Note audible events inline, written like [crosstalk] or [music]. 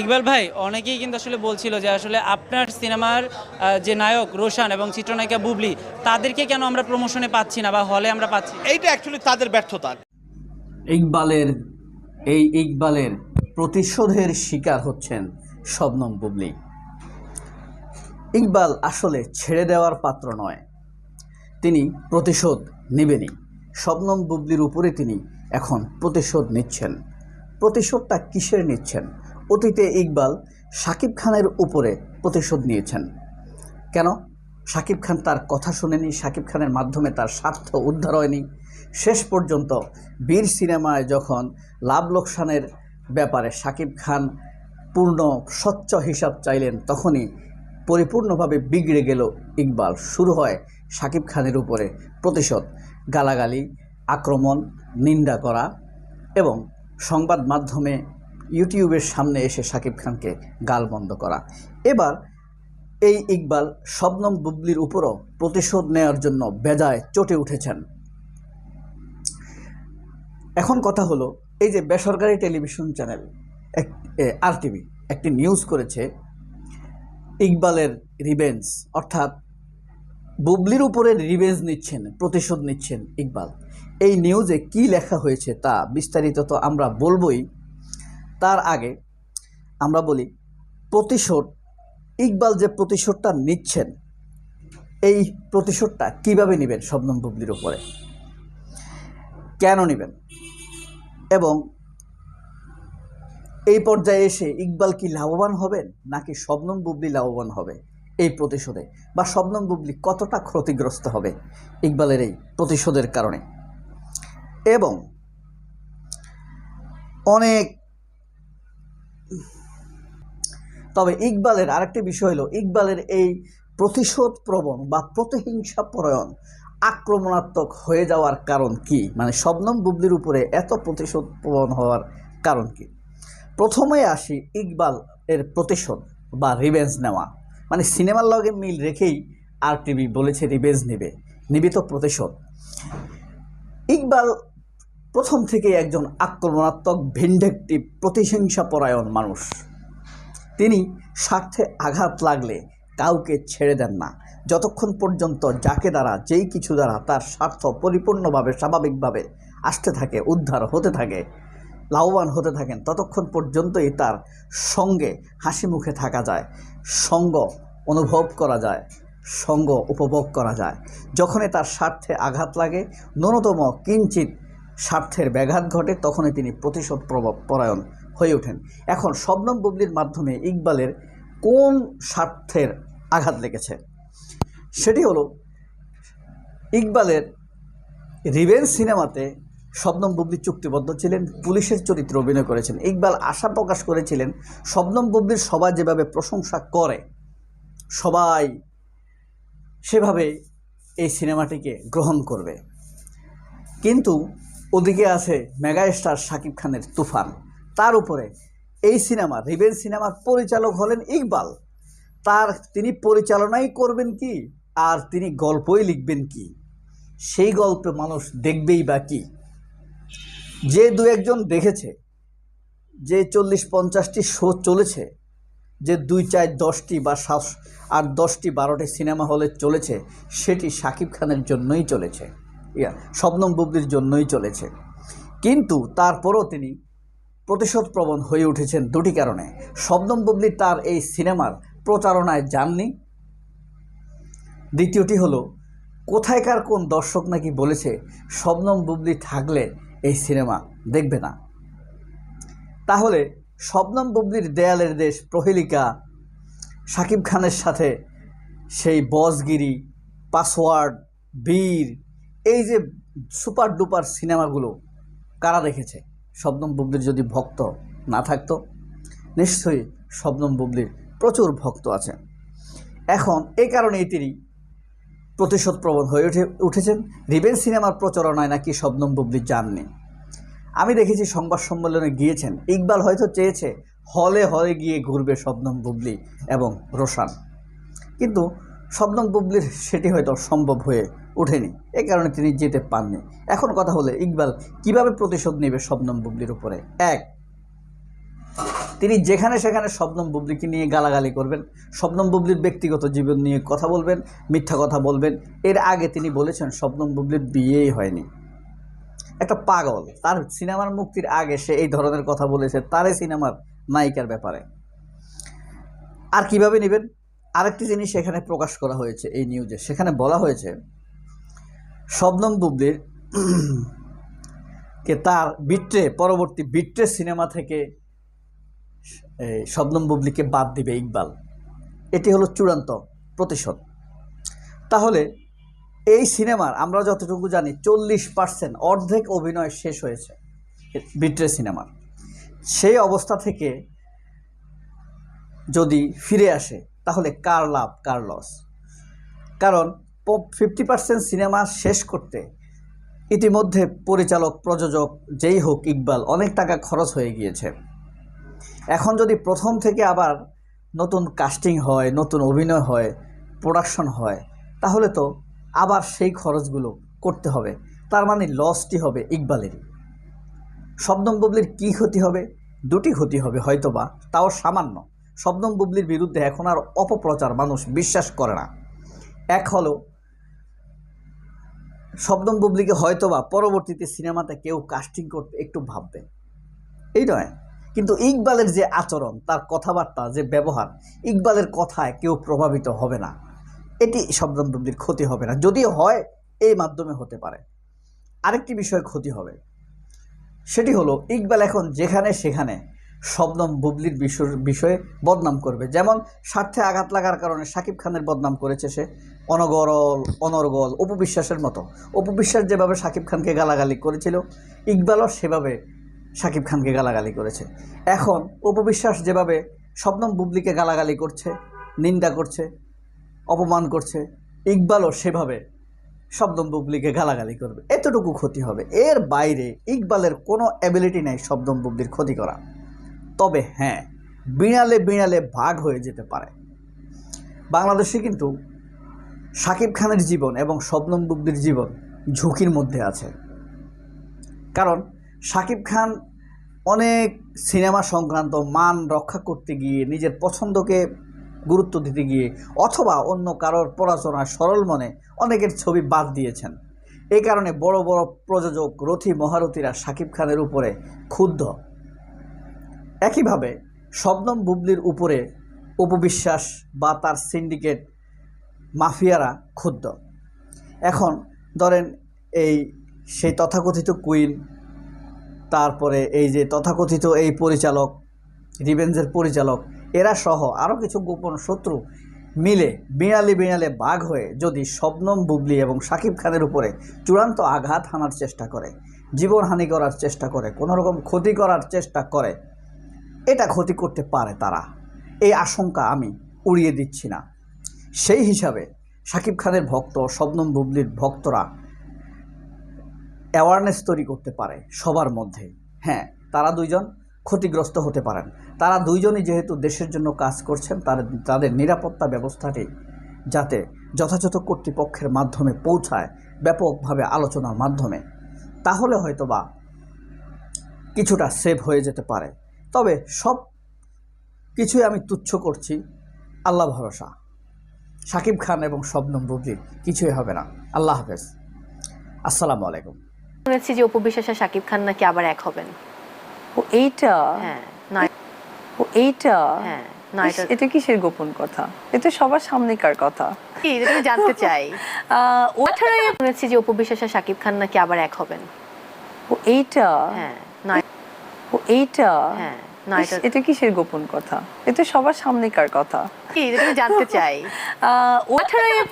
ইকবাল ভাই অনেকেই কিন্তু আসলে বলছিল যে আসলে আপনার সিনেমার যে নায়ক রোশান এবং চিত্রনায়িকা বুবলি তাদেরকে কেন আমরা প্রমোশনে পাচ্ছি না বা হলে আমরা পাচ্ছি এইটা অ্যাকচুয়ালি তাদের ব্যর্থতা। ইকবালের এই ইকবালের প্রতিশোধের শিকার হচ্ছেন শবনম বুবলি। ইকবাল আসলে ছেড়ে দেওয়ার পাত্র নয়। তিনি প্রতিশোধ নেবেনই। শবনম বুবলির উপরে তিনি এখন প্রতিশোধ নিচ্ছেন। প্রতিশোধটা কিসের নিচ্ছেন? অতীতে ইকবাল সাকিব খানের উপরে প্রতিশোধ নিয়েছেন। কেন? শাকিব খান তার কথা শুনেনি শাকিব খানের মাধ্যমে তার স্বার্থ উদ্ধার হয়নি। শেষ পর্যন্ত বীর সিনেমায় যখন লাভ লোকসানের ব্যাপারে শাকিব খান পূর্ণ স্বচ্ছ হিসাব চাইলেন, তখনই পরিপূর্ণভাবে বিগড়ে গেল ইকবাল। শুরু হয় শাকিব খানের উপরে প্রতিশোধ, গালাগালি, আক্রমণ, নিন্দা করা এবং সংবাদ মাধ্যমে ইউটিউবের সামনে এসে শাকিব খানকে গালবন্ধ করা। এবার এই ইকবাল শবনম বুবলির উপরও প্রতিশোধ নেওয়ার জন্য বেজায় চটে উঠেছেন। এখন কথা হলো, এই যে বেসরকারি টেলিভিশন চ্যানেল আর টিভি একটি নিউজ করেছে, ইকবালের রিভেঞ্জ, অর্থাৎ বুবলির উপরে রিভেঞ্জ নিচ্ছেন, প্রতিশোধ নিচ্ছেন ইকবাল। এই নিউজে কি লেখা হয়েছে তা বিস্তারিত তো আমরা বলবই তার আগে আমরা বলি প্রতিশোধ, ইকবাল যে প্রতিশোধটা নিচ্ছেন, এই প্রতিশোধটা কীভাবে নেবেন শবনম বুবলির উপরে? কেন নেবেন? এবং এই পর্যায়ে এসে ইকবাল কি লাভবান হবেন, নাকি শবনম বুবলি লাভবান হবে এই প্রতিশোধে? বা শবনম বুবলি কতটা ক্ষতিগ্রস্ত হবে ইকবালের এই প্রতিশোধের কারণে? এবং অনেক তবে ইকবালের আরেকটি বিষয় হলো, ইকবালের এই প্রতিশোধ প্রবণ বা প্রতিহিংসা পরায়ণ আক্রমণাত্মক হয়ে যাওয়ার কারণ কি? মানে শবনম বুবলির উপরে এত প্রতিশোধ প্রবণ হওয়ার কারণ কি? প্রথমে আসি ইকবাল এর প্রতিশোধ বা রিভেঞ্জ নেওয়া। মানে সিনেমার লগে মিল রেখেই আর টিভি বলেছে রিভেঞ্জ নেবে নিবিত প্রতিশোধ। ইকবাল প্রথম থেকে একজন আক্রমণাত্মক ভিন্ডেক্টিভ প্রতিহিংসা পরায়ণ মানুষ। তিনি স্বার্থে আঘাত লাগলে কাউকে ছেড়ে দেন না। যতক্ষণ পর্যন্ত যাকে দ্বারা, যেই কিছু দ্বারা তার স্বার্থ পরিপূর্ণভাবে, স্বাভাবিকভাবে আসতে থাকে, উদ্ধার হতে থাকে, লাভবান হতে থাকেন, ততক্ষণ পর্যন্তই তার সঙ্গে হাসি মুখে থাকা যায়, সঙ্গ অনুভব করা যায়, সঙ্গ উপভোগ করা যায়। যখনই তার স্বার্থে আঘাত লাগে, ন্যূনতম কিঞ্চিত স্বার্থের ব্যাঘাত ঘটে, তখনই তিনি প্রতিশোধ পরায়ণ হয়ে ওঠেন। এখন শবনম বুবলির মাধ্যমে ইকবালের কোন স্বার্থের আঘাত লেগেছে? সেটি হলো, ইকবালের রিভেঞ্জ সিনেমাতে শবনম বুবলি চুক্তিবদ্ধ ছিলেন, পুলিশের চরিত্র অভিনয় করেছেন। ইকবাল আশা প্রকাশ করেছিলেন, শবনম বুবলির সবাই যেভাবে প্রশংসা করে, সবাই সেভাবে এই সিনেমাটিকে গ্রহণ করবে। কিন্তু ওদিকে আছে মেগা স্টার শাকিব খানের তুফান। তার উপরে এই সিনেমা, রিভেঞ্জ সিনেমার পরিচালক হলেন ইকবাল। তার তিনি পরিচালনাই করবেন কি? আর তিনি গল্পই লিখবেন কি? সেই গল্প মানুষ দেখবেই বা কি? যে দু একজন দেখেছে, যে চল্লিশ পঞ্চাশটি শো চলেছে, যে দুই চার দশটি বা সাত আর দশটি বারোটি সিনেমা হলে চলেছে, সেটি শাকিব খানের জন্যই চলেছে। ইয়া, শবনম বুবলির জন্যই চলেছে। কিন্তু তারপরও তিনি প্রতিশোধ প্রবণ হয়ে উঠেছেন দুটি কারণে। শবনম বুবলি তার এই সিনেমার প্রচারণায় যাননি। দ্বিতীয়টি হলো, কোথায়কার কোন দর্শক নাকি বলেছে শবনম বুবলি থাকলে এই সিনেমা দেখবে না? তাহলে শবনম বুবলির দেয়ালের দেশ প্রহেলিকা, শাকিব খানের সাথে সেই বসগিরি, পাসওয়ার্ড, বীর, এই যে সুপার ডুপার সিনেমাগুলো কারা দেখেছে? শবনম বুবলির যদি ভক্ত না থাকতো, নিশ্চয়ই শবনম বুবলির প্রচুর ভক্ত আছে। এখন এই কারণেই তিনি প্রতিশোধ প্রবণ হয়ে উঠে, উঠেছেন। রিভেন সিনেমার প্রচারণায় নাকি শবনম বুবলি যাননি? আমি দেখেছি সংবাদ সম্মেলনে গিয়েছেন। ইকবাল হয়তো চেয়েছে হলে হলে গিয়ে ঘুরবে শবনম বুবলি এবং রোশান। কিন্তু শবনম বুবলির সেটি হয়তো সম্ভব হয়ে ওঠেনি। এ কারণে তিনি যেতে পাননি। এখন কথা হলে, ইকবাল কীভাবে প্রতিশোধ নেবে শবনম বুবলির উপরে? এক, তিনি যেখানে সেখানে শবনম বুবলিকে নিয়ে গালাগালি করবেন, শবনম বুবলির ব্যক্তিগত জীবন নিয়ে কথা বলবেন, মিথ্যা কথা বলবেন। এর আগে তিনি বলেছেন শবনম বুবলির বিয়েই হয়নি। একটা পাগল, তার সিনেমার মুক্তির আগে সে এই ধরনের কথা বলেছে, তারই সিনেমার নায়িকার ব্যাপারে। আর কীভাবে নেবেন? আরেকটি জিনিস এখানে প্রকাশ করা হয়েছে এই নিউজে, সেখানে বলা হয়েছে শবনম বুবলির কে তার বিট্রে, পরবর্তী বিট্রে সিনেমা থেকে শবনম বুবলিকে বাদ দিবে ইকবাল। এটি হলো চূড়ান্ত প্রতিশোধ। তাহলে এই সিনেমার আমরা যতটুকু জানি, চল্লিশ পার্সেন্ট অর্ধেক অভিনয় শেষ হয়েছে বিট্রে সিনেমার। সেই অবস্থা থেকে যদি ফিরে আসে, তাহলে কার লাভ, কার লস? কারণ ফিফটি পার্সেন্ট সিনেমা শেষ করতে ইতিমধ্যে পরিচালক, প্রযোজক যেই হোক ইকবাল, অনেক টাকা খরচ হয়ে গিয়েছে। এখন যদি প্রথম থেকে আবার নতুন কাস্টিং হয়, নতুন অভিনয় হয় প্রোডাকশন হয়, তাহলে তো আবার সেই খরচগুলো করতে হবে। তার মানে লসটি হবে ইকবালেরই। শবনম বুবলির কী ক্ষতি হবে? দুটি ক্ষতি হবে হয়তোবা, তাও সামান্য। শবনম বুবলির বিরুদ্ধে এখন আর অপপ্রচার মানুষ বিশ্বাস করে না। এক হলো শবনম বুবলিকে হয়তোবা পরবর্তীতে সিনেমাতে কেউ কাস্টিং করতে একটু ভাববে। এই নয়। কিন্তু ইকবালের যে আচরণ, তার কথাবার্তা, যে ব্যবহার, ইকবালের কথায় কেউ প্রভাবিত হবে না। এটি শবনম বুবলির ক্ষতি হবে না। যদিও হয় এই মাধ্যমে হতে পারে। আরেকটি বিষয় ক্ষতি হবে। সেটি হলো, ইকবাল এখন যেখানে সেখানে শবনম বুবলির বিষয় বদনাম করবে। যেমন স্বার্থে আঘাত লাগার কারণে শাকিব খানের বদনাম করেছে সে অনগরল, অনর্গল অপবিশ্বাসের মতো। অপবিশ্বাস যেভাবে শাকিব খানকে গালাগালি করেছিল, ইকবালও সেভাবে শাকিব খানকে গালাগালি করেছে। এখন অপবিশ্বাস যেভাবে শবনম বুবলিকে গালাগালি করছে, নিন্দা করছে, অপমান করছে, ইকবালও সেভাবে শবনম বুবলিকে গালাগালি করবে। এতটুকু ক্ষতি হবে। এর বাইরে ইকবালের কোনো অ্যাবিলিটি নেই শবনম বুবলির ক্ষতি করা। তবে হ্যাঁ বিড়ালে বিড়ালে ভাগ হয়ে যেতে পারে। বাংলাদেশে কিন্তু শাকিব খানের জীবন এবং শবনম বুবলির জীবন ঝুঁকির মধ্যে আছে। কারণ শাকিব খান অনেক সিনেমা সংক্রান্ত মান রক্ষা করতে গিয়ে, নিজের পছন্দকে গুরুত্ব দিতে গিয়ে অথবা অন্য কারোর পড়াশোনায় সরল মনে অনেকের ছবি বাদ দিয়েছেন। এই কারণে বড় বড় প্রযোজক রথী মহারথীরা শাকিব খানের উপরে ক্ষুব্ধ। একইভাবে শবনম বুবলির উপরে উপবিশ্বাস বা তার সিন্ডিকেট মাফিয়ারা ক্ষুব্ধ। এখন ধরেন এই সেই তথাকথিত কুইন, তারপরে এই যে তথাকথিত এই পরিচালক, রিভেঞ্জের পরিচালক, এরা সহ আরও কিছু গোপন শত্রু মিলে বিড়ালে বিড়ালে বাঘ হয়ে যদি শবনম বুবলি এবং শাকিব খানের উপরে চূড়ান্ত আঘাত হানার চেষ্টা করে, জীবনহানি করার চেষ্টা করে কোনো রকম ক্ষতি করার চেষ্টা করে এটা ক্ষতি করতে পারে তারা। এই আশঙ্কা আমি উড়িয়ে দিচ্ছি না। সেই হিসাবে শাকিব খানের ভক্ত, শবনম বুবলির ভক্তরা অ্যাওয়ারনেস তৈরি করতে পারে সবার মধ্যে। হ্যাঁ তারা দুইজন ক্ষতিগ্রস্ত হতে পারেন। তারা দুইজনই যেহেতু দেশের জন্য কাজ করছেন, তার, তাদের নিরাপত্তা ব্যবস্থাটি যাতে যথাযথ কর্তৃপক্ষের মাধ্যমে পৌঁছায় ব্যাপকভাবে আলোচনার মাধ্যমে, তাহলে হয়তোবা কিছুটা সেভ হয়ে যেতে পারে। তবে সব কিছুই আমি তুচ্ছ করছি। আল্লাহ ভরসা। শাকিব খান এবং শবনম বুবলির কিছুই হবে না। আল্লাহ হাফেজ। আসসালামু আলাইকুম। শুনেছি যে উপবিশ্বাস আর শাকিব খান নাকি আবার এক হবেন। ও এইটা? হ্যাঁ ও এইটা? হ্যাঁ এটা কিসের গোপন কথা? এটা সবার সামনেকার কথা। কি? এটা আমি জানতে চাই। [laughs] আহ, ও শুনেছি যে উপবিশ্বাস আর শাকিব খান নাকি আবার এক হবেন। ও এইটা? হ্যাঁ ও এইটা? হ্যাঁ। ইস, এটা কিসের গোপন কথা? এটা সবার সামনেকার কথা। কি এটা জানতে চাই। [laughs] আঠারোই